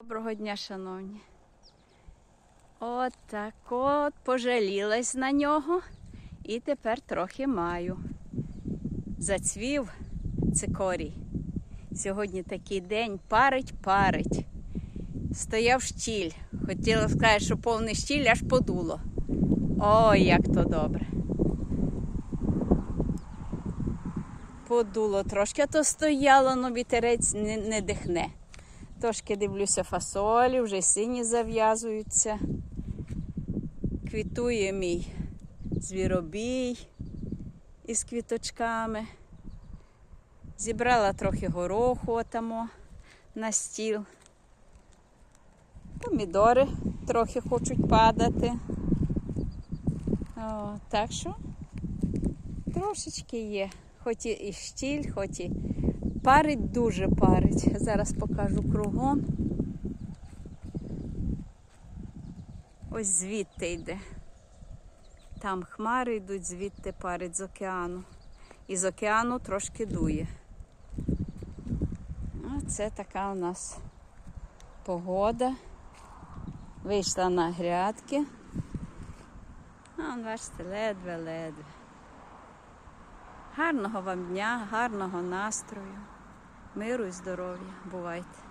Доброго дня, шановні. От так от пожалілась на нього і тепер трохи маю. Зацвів цикорій. Сьогодні такий день парить, парить. Стояв штіль. Хотіла сказати, що повний штіль аж подуло. Ой, як то добре. Подуло трошки, а то стояло, но вітерець не, не дихне. Трошки дивлюся фасолі, вже сині зав'язуються. Квітує мій звіробій із квіточками. Зібрала трохи гороху отамо на стіл. Помідори трохи хочуть падати. О, так що трошечки є. Хоч і- штіль, хоч і парить, дуже парить. Зараз покажу кругом. Ось звідти йде. Там хмари йдуть, звідти парить з океану. І з океану трошки дує. Оце така у нас погода. Вийшла на грядки. А, бачите, ледве-ледве. Гарного вам дня, гарного настрою, миру і здоров'я. Бувайте!